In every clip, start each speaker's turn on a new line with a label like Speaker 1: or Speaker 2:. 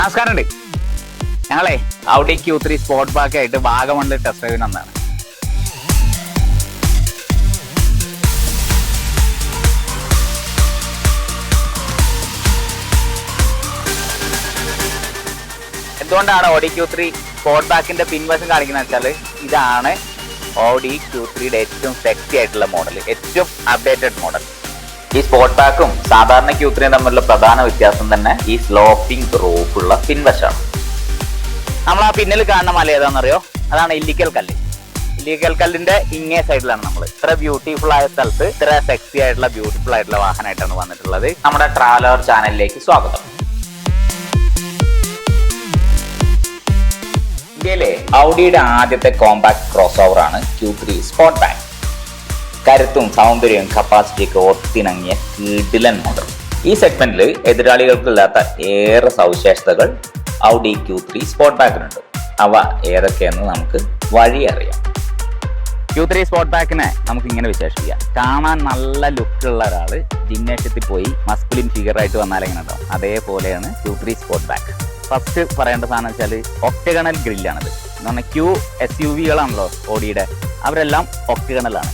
Speaker 1: നമസ്കാരമുണ്ട്. ഞങ്ങളെ Audi Q three sportback ആയിട്ട് വാഗമണ്ണിൽ ടെസ്റ്റ് ഡ്രൈവിന് വന്നതാണ്. എന്തുകൊണ്ടാണ് ഓഡി ക്യൂ ത്രീ സ്പോട്ട് ബാക്കിന്റെ പിൻവശം കാണിക്കുന്നത് വെച്ചാൽ ഇതാണ് ഓഡി ക്യൂ ത്രീയുടെ ഏറ്റവും സെക്സി ആയിട്ടുള്ള മോഡൽ ഏറ്റവും അപ്ഡേറ്റഡ് മോഡൽ ഈ സ്പോട്ട് പാക്കും സാധാരണ ക്യൂ ത്രീയും തമ്മിലുള്ള പ്രധാന വ്യത്യാസം തന്നെ ഈ സ്ലോപ്പിംഗ് റോപ്പുള്ള പിൻവശമാണ്. നമ്മൾ ആ പിന്നിൽ കാണുന്ന മല ഏതാണെന്നറിയോ? അതാണ് ഇല്ലിക്കൽ കല്ല്. ഇല്ലിക്കൽ കല്ലിന്റെ ഇങ്ങേ സൈഡിലാണ് നമ്മൾ ഇത്ര ബ്യൂട്ടിഫുൾ ആയ സ്ഥലത്ത് ഇത്ര സെക്സി ആയിട്ടുള്ള ബ്യൂട്ടിഫുൾ ആയിട്ടുള്ള വാഹനമായിട്ടാണ് വന്നിട്ടുള്ളത്. നമ്മുടെ ട്രാവലർ ചാനലിലേക്ക് സ്വാഗതം. ഇന്ത്യയിലെ ഔഡിയുടെ ആദ്യത്തെ കോമ്പാക്ട് ക്രോസ് ഓവർ ആണ് ക്യൂ ത്രീ സ്പോട്ട് ബാങ്ക് കരുത്തും സൗന്ദര്യവും കപ്പാസിറ്റിയൊക്കെ ഒത്തിണങ്ങിയ കിടിലൻ മോഡൽ. ഈ സെഗ്മെന്റിൽ എതിരാളികൾക്കില്ലാത്ത ഏറെ സവിശേഷതകൾ ഔഡി ക്യൂ ത്രീ സ്പോട്ട് ബാക്കിനുണ്ട് അവ ഏതൊക്കെയെന്ന് നമുക്ക് വഴി അറിയാം. ക്യൂ ത്രീ സ്പോട്ട് ബാക്കിനെ നമുക്ക് ഇങ്ങനെ വിശേഷിപ്പിക്കാം. കാണാൻ നല്ല ലുക്കുള്ള ഒരാൾ ജിംനേഷ്യത്തിൽ പോയി മസ്കുലിൻ ഫിഗർ ആയിട്ട് വന്നാൽ എങ്ങനെ ഉണ്ടാവും? അതേപോലെയാണ് Q three spot back first പറയേണ്ട സാധനം വെച്ചാൽ ഒക്ടഗണൽ ഗ്രില്ലാണിത് എന്ന് പറഞ്ഞാൽ ക്യൂ എസ് യു വികളാണല്ലോ ഓടിയുടെ അവരെല്ലാം ഒക്ടഗണലാണ്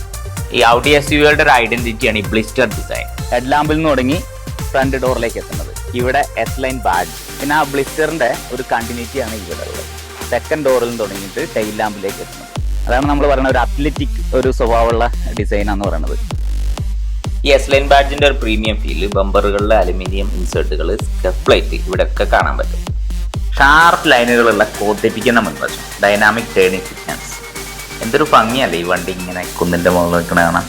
Speaker 1: ഈ ഔഡി എസ് യുകളുടെ ഒരു ഐഡന്റിറ്റിയാണ് ഈ ബ്ലിസ്റ്റർ ഡിസൈൻ ഹെഡ് ലാമ്പിൽ നിന്ന് തുടങ്ങി ഫ്രണ്ട് ഡോറിലേക്ക് എത്തുന്നത്. ഇവിടെ എസ് ലൈൻ ബാഡ്ജ് പിന്നെ ആ ബ്ലിസ്റ്ററിന്റെ ഒരു കണ്ടിന്യൂറ്റിയാണ് ഇവിടെ ഉള്ളത്. സെക്കൻഡ് ഡോറിൽ നിന്ന് തുടങ്ങിയിട്ട് ടൈൽ ലാമ്പിലേക്ക് എത്തുന്നത്. അതാണ് നമ്മൾ പറയുന്ന ഒരു അത്ലറ്റിക് ഒരു സ്വഭാവമുള്ള ഡിസൈൻ എന്ന് പറയുന്നത്. ഈ എസ് ലൈൻ ബാഡ്ജിന്റെ ഒരു പ്രീമിയം ഫീൽ ബമ്പറുകളിലെ അലുമിനിയം ഇൻസേർട്ടുകൾ സ്കെപ്ലൈറ്റ് പ്ലേറ്റ് ഇവിടെയൊക്കെ കാണാൻ പറ്റും. ഷാർപ്പ് ലൈനുകളുള്ള കോത്തിപ്പിക്കുന്ന മുൻവശം ഡൈനാമിക് ടേണിംഗ് സിഗ്നൽസ് എന്തൊരു ഭംഗിയല്ലേ ഈ വണ്ടി ഇങ്ങനെ കുന്നിന്റെ മുകളിൽ നിൽക്കണ കാണാൻ.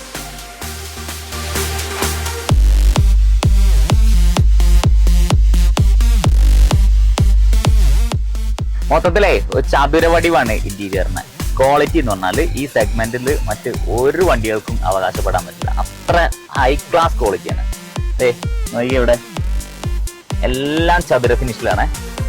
Speaker 1: മൊത്തത്തിലേ ഒരു ചതുരവടിവാണ് ഇന്റീരിയറിന്. ക്വാളിറ്റി എന്ന് പറഞ്ഞാൽ ഈ സെഗ്മെന്റിൽ മറ്റ് ഒരു വണ്ടികൾക്കും അവകാശപ്പെടാൻ പറ്റില്ല. അത്ര ഹൈ ക്ലാസ് ക്വാളിറ്റിയാണ് ഏ നോക്കിയവിടെ എല്ലാം ചതുര ഫിനിഷിലാണ്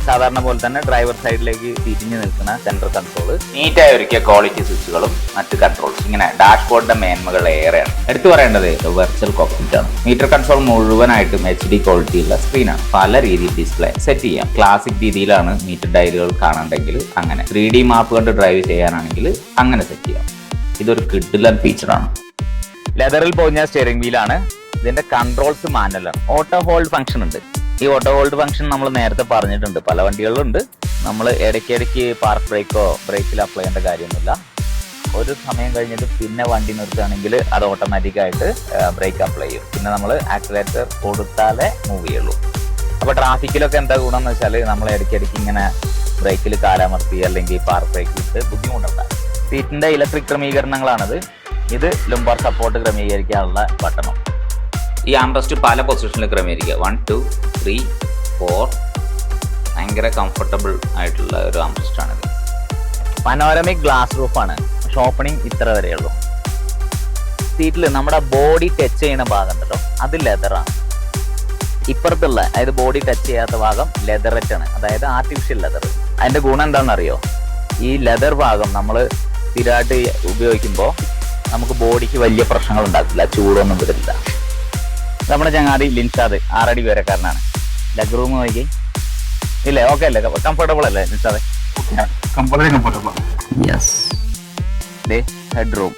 Speaker 1: സാധാരണ പോലെ തന്നെ ഡ്രൈവർ സൈഡിലേക്ക് തിരിഞ്ഞു നിൽക്കുന്ന സെൻട്രൽ കൺട്രോൾ നീറ്റായി ഒരുക്കിയ ക്വാളിറ്റി സ്വിച്ചുകളും മറ്റ് കൺട്രോൾസ് ഇങ്ങനെ ഡാഷ്ബോർഡിന്റെ മേന്മകൾ ഏറെയാണ്. എടുത്തു പറയേണ്ടത് വെർച്വൽ കോക്പിറ്റ് ആണ്. മീറ്റർ കൺട്രോൾ മുഴുവനായിട്ടും എച്ച് ഡി ക്വാളിറ്റിയുള്ള സ്ക്രീനാണ് പല രീതിയിൽ ഡിസ്പ്ലേ സെറ്റ് ചെയ്യാം. ക്ലാസിക് രീതിയിലാണ് മീറ്റർ ഡയലുകൾ കാണണ്ടെങ്കിൽ അങ്ങനെ. ത്രീ ഡി മാപ്പ് കണ്ട് ഡ്രൈവ് ചെയ്യാനാണെങ്കിൽ അങ്ങനെ സെറ്റ് ചെയ്യാം. ഇതൊരു കിഡിലൻ ഫീച്ചറാണ് ലെതറിൽ പോഞ്ഞ സ്റ്റിയറിംഗ് വീലാണ് ഇതിന്റെ കൺട്രോൾസ് മാനുവലാണ് ഓട്ടോ ഹോൾഡ് ഫംഗ്ഷൻ ഉണ്ട്. ഈ ഓട്ടോ ഹോൾഡ് ഫംഗ്ഷൻ നമ്മൾ നേരത്തെ പറഞ്ഞിട്ടുണ്ട്. പല വണ്ടികളിലുണ്ട്. നമ്മൾ ഇടയ്ക്കിടയ്ക്ക് പാർക്ക് ബ്രേക്കോ ബ്രേക്കിൽ അപ്ലൈ ചെയ്യേണ്ട കാര്യമൊന്നുമില്ല. ഒരു സമയം കഴിഞ്ഞിട്ട് പിന്നെ വണ്ടി നിർത്തുകയാണെങ്കിൽ അത് ഓട്ടോമാറ്റിക് ആയിട്ട് ബ്രേക്ക് അപ്ലൈ ചെയ്യും. പിന്നെ നമ്മൾ ആക്സിലേറ്റർ കൊടുത്താലേ മൂവ് ചെയ്യുള്ളൂ. അപ്പോൾ ട്രാഫിക്കിലൊക്കെ എന്താ ഗുണം എന്ന് വെച്ചാൽ നമ്മൾ ഇടയ്ക്കിടയ്ക്ക് ഇങ്ങനെ ബ്രേക്കിൽ കാലാമർത്തി അല്ലെങ്കിൽ പാർക്ക് ബ്രേക്കിൽ ഇട്ട് ബുദ്ധിമുട്ടുണ്ടാകും. സീറ്റിന്റെ ഇലക്ട്രിക് ക്രമീകരണങ്ങളാണത്. ഇത് ലുംബാർ സപ്പോർട്ട് ക്രമീകരിക്കാനുള്ള ബട്ടണും ഈ ആംബ്രസ്റ്റ് പല പൊസിഷനിൽ ക്രമീകരിക്കുക. വൺ ടു ത്രീ ഫോർ ഭയങ്കര കംഫർട്ടബിൾ ആയിട്ടുള്ള ഒരു ആംബസ്റ്റ് ആണ്. പനോരമിക് ഗ്ലാസ് റൂഫാണ് ഓപ്പണിംഗ് ഇത്ര വരെയുള്ളൂ സീറ്റിൽ നമ്മുടെ ബോഡി ടച്ച് ചെയ്യുന്ന ഭാഗം ഉണ്ടല്ലോ. അത് ലെതറാണ് ഇപ്പുറത്തുള്ള അതായത് ബോഡി ടച്ച് ചെയ്യാത്ത ഭാഗം ലെതററ്റ് ആണ്. അതായത് ആർട്ടിഫിഷ്യൽ ലെതർ അതിന്റെ ഗുണം എന്താണെന്നറിയോ? ഈ ലെതർ ഭാഗം നമ്മൾ സ്ഥിരമായിട്ട് ഉപയോഗിക്കുമ്പോൾ നമുക്ക് ബോഡിക്ക് വലിയ പ്രശ്നങ്ങൾ ഉണ്ടാക്കില്ല ചൂടൊന്നും വരില്ല നമ്മുടെ ചങ്ങാതി ലിൻസാദ് ആറടി പേരക്കാരനാണ് ലഗ് റൂം നോക്കി ഇല്ലേ ഓക്കെ അല്ലേ കംഫർട്ടബിൾ അല്ലേ Linshad
Speaker 2: completely comfortable.
Speaker 1: Yes head room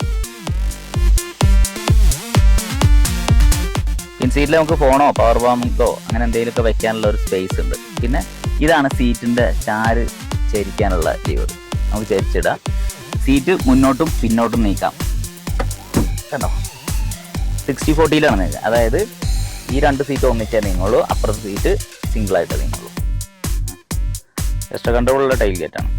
Speaker 1: സീറ്റിൽ നമുക്ക് ഫോണോ പവർ ബാങ്കോ അങ്ങനെ എന്തെങ്കിലുമൊക്കെ വെക്കാനുള്ള ഒരു സ്പേസ് ഉണ്ട്. പിന്നെ ഇതാണ് സീറ്റിന്റെ ചാര് ചരിക്കാനുള്ള ലീവർ നമുക്ക് ചരിച്ചിടാം. സീറ്റ് മുന്നോട്ടും പിന്നോട്ടും നീക്കാം. കണ്ടോ? സിക്സ്റ്റി ഫോർട്ടിയിലാണ് അതായത് ഈ രണ്ട് സീറ്റ് ഒന്നിച്ചേ നീങ്ങുള്ളൂ അപ്പുറത്തെ സീറ്റ് സിംഗിൾ ആയിട്ട് നീങ്ങുള്ളൂ. എക്സ്ട്രാ കൺട്രോളുള്ള ടൈൽ ഗേറ്റാണ്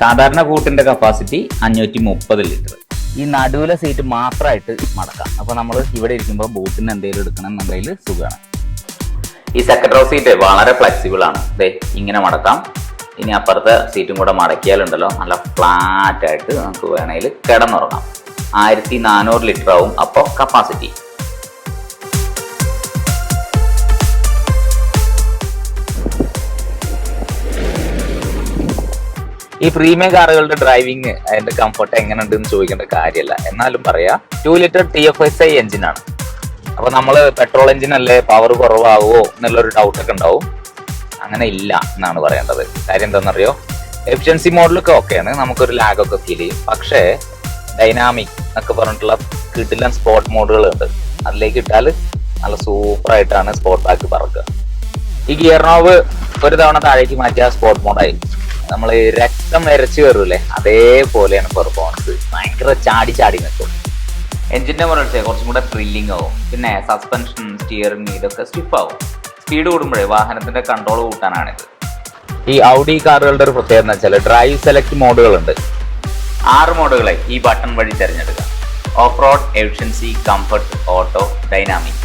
Speaker 1: സാധാരണ കൂട്ടിന്റെ കപ്പാസിറ്റി അഞ്ഞൂറ്റി മുപ്പത് ലിറ്റർ ഈ നടുവിലെ സീറ്റ് മാത്രമായിട്ട് മടക്കാം. അപ്പോൾ നമ്മൾ ഇവിടെ ഇരിക്കുമ്പോൾ ബോട്ടിന് എന്തെങ്കിലും എടുക്കണം എന്നുണ്ടെങ്കിൽ സുഖമാണ്. ഈ സെക്കൻഡ് റോ സീറ്റ് വളരെ ഫ്ലെക്സിബിൾ ആണ്. ഇങ്ങനെ മടക്കാം. ഇനി അപ്പുറത്തെ സീറ്റും കൂടെ മടക്കിയാലുണ്ടല്ലോ. നല്ല ഫ്ലാറ്റ് ആയിട്ട് നമുക്ക് വേണമെങ്കിൽ കിടന്നുറങ്ങാം. ആയിരത്തി നാനൂറ് ലിറ്റർ ആവും അപ്പോൾ കപ്പാസിറ്റി ഈ പ്രീമിയം കാറുകളുടെ ഡ്രൈവിംഗ് അതിന്റെ കംഫർട്ട് എങ്ങനെ ഉണ്ടെന്ന് ചോദിക്കേണ്ട കാര്യമല്ല എന്നാലും പറയാ two litre T F S I എഞ്ചിനാണ് അപ്പൊ നമ്മൾ പെട്രോൾ എഞ്ചിൻ അല്ലേ പവർ കുറവാകുമോ എന്നുള്ളൊരു ഡൗട്ടൊക്കെ ഉണ്ടാവും. അങ്ങനെ ഇല്ല എന്നാണ് പറയേണ്ടത്. കാര്യം എന്താണെന്നറിയോ? എഫിഷ്യൻസി മോഡലൊക്കെ ഓക്കെയാണ് നമുക്കൊരു ലാഗൊക്കെ ഫീൽ ചെയ്യും. പക്ഷേ ഡൈനാമിക് എന്നൊക്കെ പറഞ്ഞിട്ടുള്ള കിട്ടില്ല സ്പോട്ട് മോഡുകൾ ഉണ്ട്. അതിലേക്ക് ഇട്ടാൽ നല്ല സൂപ്പറായിട്ടാണ് സ്പോട്ട് ബാക്ക് പറക്കുക. ഈ ഗിയർ നോവ് ഒരു തവണ താഴേക്ക് മാറ്റിയ സ്പോട്ട് മോഡായി നമ്മൾ രക്തം വരച്ച് കയറൂലേ അതേപോലെയാണ് പെർഫോമൻസ് ഭയങ്കര ചാടി ചാടി നിൽക്കും. എഞ്ചിന്റെ മുരൾച്ച കുറച്ചും കൂടെ ത്രില്ലിംഗ് ആവും. പിന്നെ സസ്പെൻഷൻ സ്റ്റിയറിംഗ് ഇതൊക്കെ സ്റ്റിഫ് ആവും. സ്പീഡ് കൂടുമ്പോഴേ വാഹനത്തിന്റെ കൺട്രോൾ കൂട്ടാനാണിത്. ഈ ഔഡി കാറുകളുടെ ഒരു പ്രത്യേകത എന്ന് വെച്ചാൽ ഡ്രൈവ് സെലക്ട് മോഡുകളുണ്ട്. ആറ് മോഡുകളെ ഈ ബട്ടൺ വഴി തിരഞ്ഞെടുക്കാം. Off road efficiency comfort auto dynamic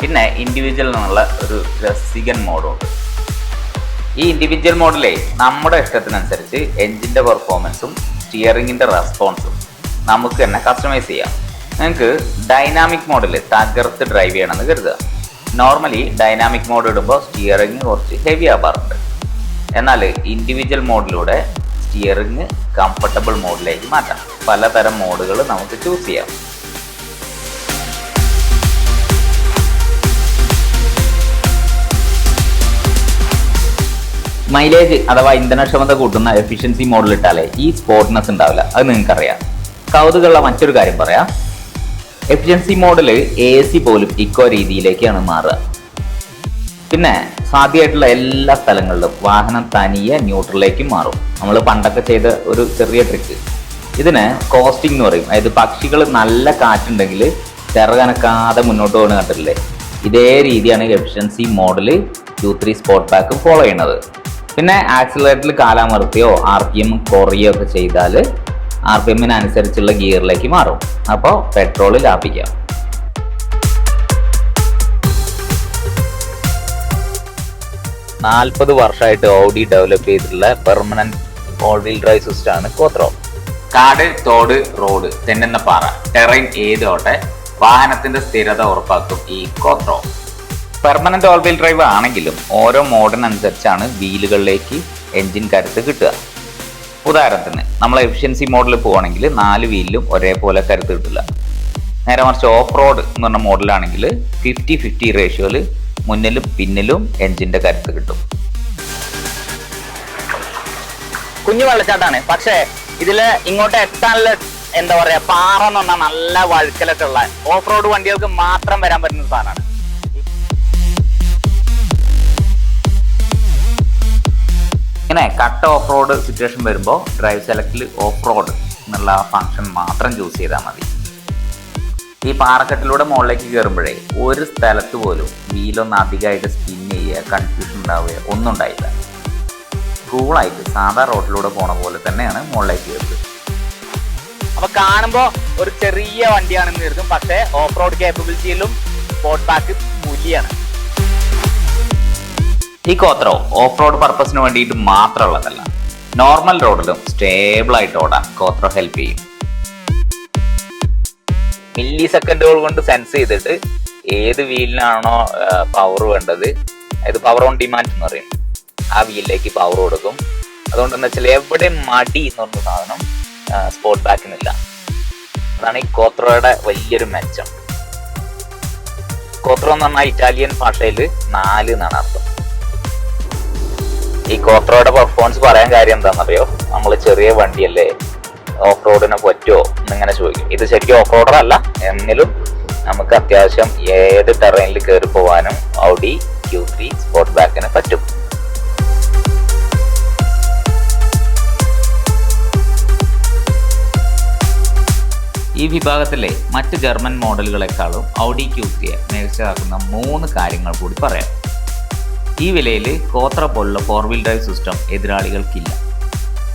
Speaker 1: പിന്നെ ഇൻഡിവിജ്വൽ എന്നുള്ള ഒരു രസികൻ മോഡും ഉണ്ട് ഈ ഇൻഡിവിജ്വൽ മോഡലേ നമ്മുടെ ഇഷ്ടത്തിനനുസരിച്ച് എഞ്ചിന്റെ പെർഫോമൻസും സ്റ്റിയറിംഗിന്റെ റെസ്പോൺസും നമുക്ക് തന്നെ കസ്റ്റമൈസ് ചെയ്യാം. നിങ്ങൾക്ക് ഡൈനാമിക് മോഡിൽ തകർത്ത് ഡ്രൈവ് ചെയ്യണമെന്ന് കരുതുക. നോർമലി ഡൈനാമിക് മോഡ് ഇടുമ്പോൾ സ്റ്റിയറിംഗ് കുറച്ച് ഹെവി ആവാറുണ്ട്. എന്നാൽ ഇൻഡിവിജ്വൽ മോഡിലൂടെ സ്റ്റിയറിംഗ് കംഫർട്ടബിൾ മോഡിലേക്ക് മാറ്റാം പലതരം മോഡുകൾ നമുക്ക് ചൂസ് ചെയ്യാം. മൈലേജ് അഥവാ ഇന്ധനക്ഷമത കൂട്ടുന്ന എഫിഷ്യൻസി മോഡൽ ഇട്ടാലേ ഈ സ്പോർട്ട്നെസ് ഉണ്ടാവില്ല. അത് നിങ്ങൾക്കറിയാം. കൗതുകമുള്ള മറ്റൊരു കാര്യം പറയാം. എഫിഷ്യൻസി മോഡൽ എ സി പോലും ഇക്കോ രീതിയിലേക്കാണ് മാറുക. പിന്നെ സാധ്യമായിട്ടുള്ള എല്ലാ സ്ഥലങ്ങളിലും വാഹനം തനിയെ ന്യൂട്രലിലേക്ക് മാറും. നമ്മൾ പണ്ടൊക്കെ ചെയ്ത ഒരു ചെറിയ ട്രിക്ക് ഇതിന് കോസ്റ്റിംഗ് എന്ന് പറയും. അതായത് പക്ഷികൾ നല്ല കാറ്റുണ്ടെങ്കിൽ ചിറകനക്കാതെ മുന്നോട്ട് പോകുന്ന കണ്ടിട്ടില്ലേ? ഇതേ രീതിയാണ് efficiency model two three sportback follow ചെയ്യുന്നത്. പിന്നെ ആക്സിലേറ്ററിൽ കാലാമർത്തിയോ ആർ പി എം കുറയോ ഒക്കെ ചെയ്താൽ ആർ പി എമ്മിനനുസരിച്ചുള്ള ഗിയറിലേക്ക് മാറും. അപ്പോൾ പെട്രോൾ ലാഭിക്കാം. നാൽപ്പത് വർഷമായിട്ട് ഓഡി ഡെവലപ്പ് ചെയ്തിട്ടുള്ള permanent all wheel drive system ആണ് കോത്രോ. കാട് തോട് റോഡ് തെന്നെന്ന പാറ ടെറൈൻ ഏതോട്ടെ വാഹനത്തിന്റെ സ്ഥിരത ഉറപ്പാക്കും ഈ quattro. Permanent all wheel drive ആണെങ്കിലും ഓരോ മോഡലിനനുസരിച്ചാണ് വീലുകളിലേക്ക് എഞ്ചിൻ കരുത്ത് കിട്ടുക. ഉദാഹരണത്തിന് നമ്മൾ എഫിഷ്യൻസി മോഡലിൽ പോവുകയാണെങ്കിൽ നാല് വീലിലും ഒരേപോലെ കരുത്ത് കിട്ടില്ല. നേരെ മറിച്ച് ഓഫ് റോഡ് എന്ന് പറഞ്ഞ മോഡലാണെങ്കിൽ ഫിഫ്റ്റി ഫിഫ്റ്റി റേഷ്യോയിൽ മുന്നിലും പിന്നിലും എഞ്ചിന്റെ കരുത്ത് കിട്ടും. കുഞ്ഞു വെള്ളച്ചാട്ടാണ് പക്ഷേ ഇതിൽ ഇങ്ങോട്ട് എത്താനുള്ള എന്താ പറയാ പാറ എന്ന് പറഞ്ഞാൽ നല്ല വഴുക്കലൊക്കെ ഉള്ള ഓഫ് റോഡ് വണ്ടികൾക്ക് മാത്രം വരാൻ പറ്റുന്ന സാധനമാണ്. ഇങ്ങനെ കട്ട് ഓഫ് റോഡ് സിറ്റുവേഷൻ വരുമ്പോൾ ഡ്രൈവ് സെലക്റ്റിൽ ഓഫ് റോഡ് എന്നുള്ള ഫംഗ്ഷൻ മാത്രം ചൂസ് ചെയ്താൽ മതി. ഈ പാറക്കെട്ടിലൂടെ മുകളിലേക്ക് കയറുമ്പോഴേ ഒരു സ്ഥലത്ത് പോലും വീലൊന്ന് അധികമായിട്ട് സ്പിൻ ചെയ്യുക കൺഫ്യൂഷൻ ഉണ്ടാവുക ഒന്നും ഉണ്ടായില്ല. കൂളായിട്ട് സാധാ റോഡിലൂടെ പോണ പോലെ തന്നെയാണ് മുകളിലേക്ക് കയറുന്നത് അപ്പൊ കാണുമ്പോ ഒരു ചെറിയ വണ്ടിയാണെന്ന് കരുതും പക്ഷേ ഓഫ് റോഡ് കേപ്പബിലിറ്റിയിലും സ്പോട്ട് ബാക്ക് മൂല്യാണ്. ഈ കോത്രോ ഓഫ് റോഡ് പർപ്പസിന് വേണ്ടിയിട്ട് മാത്രമുള്ളതല്ല. നോർമൽ റോഡിലും സ്റ്റേബിൾ ആയിട്ട് ഓടാൻ കോത്രോ ഹെൽപ്പ് ചെയ്യും. മില്ലി സെക്കൻഡുകൾ കൊണ്ട് സെൻസ് ചെയ്തിട്ട് ഏത് വീലിനാണോ പവർ വേണ്ടത് അതായത് പവർ ഓൺ ഡിമാൻഡ് എന്ന് പറയും. ആ വീലിലേക്ക് പവർ കൊടുക്കും. അതുകൊണ്ട് എന്താ വെച്ചാൽ എവിടെ മടി എന്ന് പറഞ്ഞ സാധനം സ്പോർട്ട് ബാക്കിനില്ല അതാണ് ഈ കോത്രോയുടെ വലിയൊരു മെച്ചം. കോത്രോ എന്ന് പറഞ്ഞാൽ ഇറ്റാലിയൻ ഭാഷയിൽ നാല് എന്നാണ് അർത്ഥം. ഈ കോത്രോയുടെ പെർഫോമൻസ് പറയാൻ കാര്യം എന്താണെന്നറിയോ? നമ്മൾ ചെറിയ വണ്ടിയല്ലേ ഓഫ് റോഡിനെ പറ്റുമോ എന്നിങ്ങനെ ചോദിക്കും. ഇത് ശരിക്കും ഓഫ് റോഡർ അല്ല എങ്കിലും നമുക്ക് അത്യാവശ്യം ഏത് ടെറൈനിൽ കയറി പോകാനും ഔഡി ക്യൂ ത്രീ സ്പോർട്ട് ബാക്കിന് പറ്റും. ഈ വിഭാഗത്തിലെ മറ്റ് ജർമ്മൻ മോഡലുകളെക്കാളും ഔഡി ക്യൂ ത്രീയെ മികച്ചതാക്കുന്ന മൂന്ന് കാര്യങ്ങൾ കൂടി പറയാം. ഈ വിലയിൽ കോത്ര പോലുള്ള ഫോർ വീൽ ഡ്രൈവ് സിസ്റ്റം എതിരാളികൾക്കില്ല.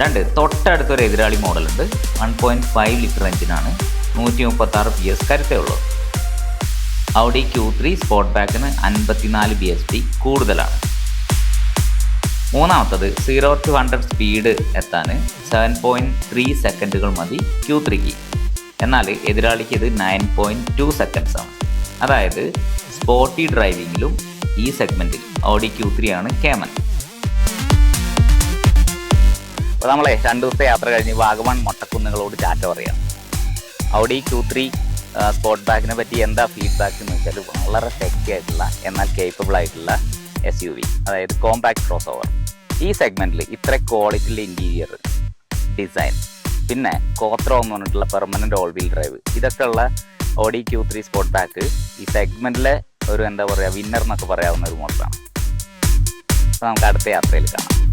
Speaker 1: രണ്ട് തൊട്ടടുത്തൊരു എതിരാളി മോഡലുണ്ട്. വൺ പോയിന്റ് ഫൈവ് ലിറ്റർ എഞ്ചിനാണ് നൂറ്റി മുപ്പത്തി ആറ് പി എസ് കരുത്തേ ഉള്ളത് ഔഡി ക്യൂ ത്രീ സ്പോട്ട് ബാക്കിന് അൻപത്തിനാല് ബി എസ് പി കൂടുതലാണ്. മൂന്നാമത്തത് സീറോ ടു ഹൺഡ്രഡ് സ്പീഡ് എത്താൻ സെവൻ പോയിന്റ് ത്രീ സെക്കൻഡുകൾ മതി ക്യൂ ത്രീക്ക് എന്നാൽ എതിരാളിക്ക് ഇത് നയൻ പോയിന്റ് ടു സെക്കൻഡ്സ് ആണ്. അതായത് സ്പോർട്ടി ഡ്രൈവിങ്ങിലും ഈ സെഗ്മെന്റിൽ ഓഡി ക്യൂ ത്രീ ആണ് കേമൻ അപ്പോൾ നമ്മളെ രണ്ട് ദിവസത്തെ യാത്ര കഴിഞ്ഞ് വാഗമൺ മൊട്ടക്കുന്നുകളോട് ചാറ്റ പറയാം. ഓഡി ക്യൂ ത്രീ സ്പോട്ട് ബാക്കിനെ പറ്റി എന്താ ഫീഡ്ബാക്ക് എന്ന് വെച്ചാൽ വളരെ സെക്കി ആയിട്ടുള്ള എന്നാൽ കേപ്പബിൾ ആയിട്ടുള്ള എസ് യു വി അതായത് കോമ്പാക്ട് ക്രോസ് ഓവർ ഈ സെഗ്മെന്റിൽ ഇത്ര ക്വാളിറ്റിയുള്ള ഇന്റീരിയർ ഡിസൈൻ പിന്നെ കോത്രോ എന്ന് പറഞ്ഞിട്ടുള്ള പെർമനന്റ് ഓൾ വീൽ ഡ്രൈവ് ഇതൊക്കെയുള്ള Audi Q three spot back ഈ സെഗ്മെന്റിലെ ഒരു എന്താ പറയുക വിന്നർ എന്നൊക്കെ പറയാവുന്ന ഒരു മോഡലാണ് അപ്പോൾ നമുക്ക് അടുത്ത യാത്രയിൽ കാണാം.